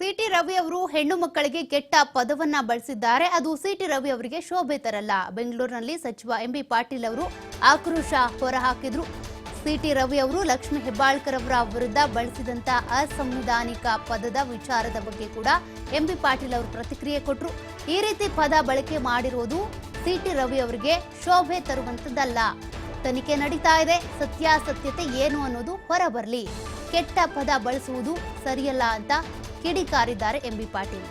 City Ravi ಅವರು ಹೆಣ್ಣು ಮಕ್ಕಳಿಗೆ ಕೆಟ್ಟ ಪದವನ್ನ ಬಳಸಿದ್ದಾರೆ. ಅದು ಸಿಟಿ ರವಿ ಅವರಿಗೆ ಶೋಭೆ ತರಲ್ಲ. ಬೆಂಗಳೂರಿನಲ್ಲಿ ಸಚಿವ ಎಂಬಿ ಪಾಟೀಲ್ ಅವರು ಆಕ್ರೋಶ ಹೊರಹಾಕಿದ್ರು. ಸಿಟಿ ರವಿ ಅವರು ಲಕ್ಷ್ಮೀ ಹೆಬ್ಬಾಳ್ಕರ್ ಅವರ ವಿರುದ್ಧ ಬಳಸಿದಂತ ಅಸಂವಿಧಾನಿಕ ಪದದ ವಿಚಾರದ ಬಗ್ಗೆ ಕೂಡ ಎಂಬಿ ಪಾಟೀಲ್ ಅವರು ಪ್ರತಿಕ್ರಿಯೆ ಕೊಟ್ಟರು ಈ ರೀತಿ ಪದ ಬಳಕೆ ಮಾಡಿರುವುದು ಸಿಟಿ ರವಿ ಅವರಿಗೆ ಶೋಭೆ ತರುವಂತದ್ದಲ್ಲ. ತನಿಖೆ ನಡೀತಾ ಇದೆ. ಸತ್ಯಾಸತ್ಯತೆ ಏನು ಅನ್ನೋದು ಹೊರಬರಲಿ. ಕೆಟ್ಟ ಪದ ಬಳಸುವುದು ಸರಿಯಲ್ಲ ಅಂತ ಕಿಡಿಕಾರಿದ್ದಾರೆ ಎಂಬಿ ಪಾಟೀಲ್.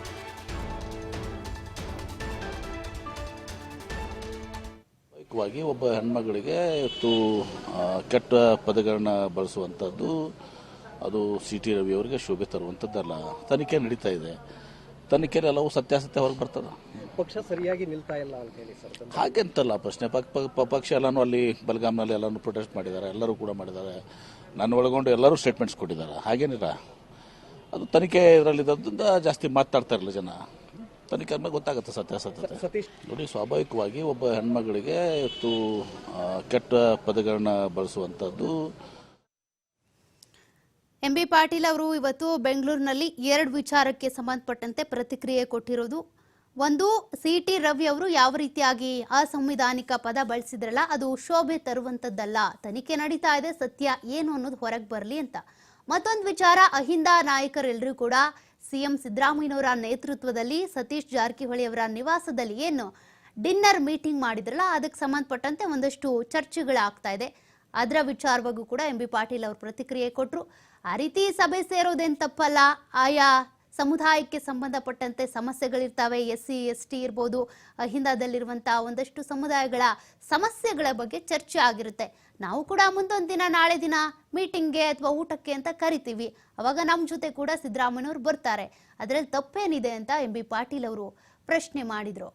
ವಾಗಿ ಒಬ್ಬ ಹೆಣ್ಮಗಳಿಗೆ ಇವತ್ತು ಕೆಟ್ಟ ಪದಗಳನ್ನ ಬಳಸುವಂಥದ್ದು ಅದು ಸಿ ಟಿ ರವಿ ಅವರಿಗೆ ಶೋಭೆ ತರುವಂಥದ್ದಲ್ಲ ತನಿಖೆ ನಡೀತಾ ಇದೆ. ತನಿಖೆಯಲ್ಲಿ ಎಲ್ಲವೂ ಸತ್ಯಾಸತ್ಯ ಹೊರಗೆ ಬರ್ತದೆ? ಪಕ್ಷ ಸರಿಯಾಗಿ ನಿಲ್ತಾ ಇಲ್ಲ ಅಂತ ಹೇಳಿ ಸರ್ ಹಾಗೆಂತಲ್ಲ ಪ್ರಶ್ನೆ. ಪಕ್ ಪಕ್- ಪ- ಪಕ್ಷ ಎಲ್ಲಾನು ಅಲ್ಲಿ ಬಲಗಾಮ್ನಲ್ಲಿ ಎಲ್ಲಾನು ಪ್ರೊಟೆಸ್ಟ್ ಮಾಡಿದ್ದಾರೆ ಎಲ್ಲರೂ ಕೂಡ ಮಾಡಿದ್ದಾರೆ. ನನ್ನ ಒಳಗೊಂಡು ಎಲ್ಲರೂ ಸ್ಟೇಟ್ಮೆಂಟ್ಸ್ ಕೊಟ್ಟಿದ್ದಾರೆ. ಹಾಗೇನಿಲ್ಲ? ಅದು ತನಿಖೆ ಇದರಲ್ಲಿದ್ದರಿಂದ ಜಾಸ್ತಿ ಮಾತಾಡ್ತಾ ಇರಲಿಲ್ಲ ಜನ. ತನಿಖೆ ಆದ್ಮೇಲೆ ಗೊತ್ತಾಗುತ್ತೆ ಸತ್ಯಾಸತ್ಯತೆ ಸತ್ಯ ನೋಡಿ ಸ್ವಾಭಾವಿಕವಾಗಿ ಒಬ್ಬ ಹೆಣ್ಮಗಳಿಗೆ ಇವತ್ತು ಕೆಟ್ಟ ಪದಗಳನ್ನ ಬಳಸುವಂಥದ್ದು ಎಂ ಬಿ ಪಾಟೀಲ್ ಅವರು ಇವತ್ತು ಬೆಂಗಳೂರಿನಲ್ಲಿ ಎರಡು ವಿಚಾರಕ್ಕೆ ಸಂಬಂಧಪಟ್ಟಂತೆ ಪ್ರತಿಕ್ರಿಯೆ ಕೊಟ್ಟಿರೋದು. ಒಂದು ಸಿ ಟಿ ರವಿ ಅವರು ಯಾವ ರೀತಿಯಾಗಿ ಅಸಂವಿಧಾನಿಕ ಪದ ಬಳಸಿದ್ರಲ್ಲ ಅದು ಶೋಭೆ ತರುವಂತದ್ದಲ್ಲ. ತನಿಖೆ ನಡೀತಾ ಇದೆ ಸತ್ಯ ಏನು ಅನ್ನೋದು ಹೊರಗೆ ಬರಲಿ ಅಂತ. ಮತ್ತೊಂದು ವಿಚಾರ, ಅಹಿಂದ ನಾಯಕರೆಲ್ಲರೂ ಕೂಡ ಸಿಎಂ ಸಿದ್ದರಾಮಯ್ಯನವರ ನೇತೃತ್ವದಲ್ಲಿ ಸತೀಶ್ ಜಾರಕಿಹೊಳಿ ಅವರ ನಿವಾಸದಲ್ಲಿ ಏನು ಡಿನ್ನರ್ ಮೀಟಿಂಗ್ ಮಾಡಿದ್ರಲ್ಲ, ಅದಕ್ಕೆ ಸಂಬಂಧಪಟ್ಟಂತೆ ಒಂದಷ್ಟು ಚರ್ಚೆಗಳಾಗ್ತಾ ಇದೆ. ಅದರ ವಿಚಾರವಾಗೂ ಕೂಡ ಎಂ ಬಿ ಪಾಟೀಲ್ ಅವರು ಪ್ರತಿಕ್ರಿಯೆ ಕೊಟ್ಟರು ಆ ರೀತಿ ಸಭೆ ಸೇರೋದೇನು ತಪ್ಪಲ್ಲ, ಆಯಾ ಸಮುದಾಯಕ್ಕೆ ಸಂಬಂಧಪಟ್ಟಂತೆ ಸಮಸ್ಯೆಗಳಿರ್ತವೆ ಎಸ್ ಸಿ ಎಸ್ ಟಿ ಇರ್ಬೋದು ಹಿಂದಾದಲ್ಲಿರುವಂತಹ ಒಂದಷ್ಟು ಸಮುದಾಯಗಳ ಸಮಸ್ಯೆಗಳ ಬಗ್ಗೆ ಚರ್ಚೆ ಆಗಿರುತ್ತೆ. ನಾವು ಕೂಡ ಮುಂದೊಂದು ದಿನ ನಾಳೆ ದಿನ ಮೀಟಿಂಗ್ಗೆ ಅಥವಾ ಊಟಕ್ಕೆ ಅಂತ ಕರಿತೀವಿ. ಅವಾಗ ನಮ್ಮ ಜೊತೆ ಕೂಡ ಸಿದ್ದರಾಮಯ್ಯನವರು ಬರ್ತಾರೆ. ಅದರಲ್ಲಿ ತಪ್ಪೇನಿದೆ ಅಂತ ಎಂ ಬಿ ಪಾಟೀಲ್ ಅವರು ಪ್ರಶ್ನೆ ಮಾಡಿದ್ರು.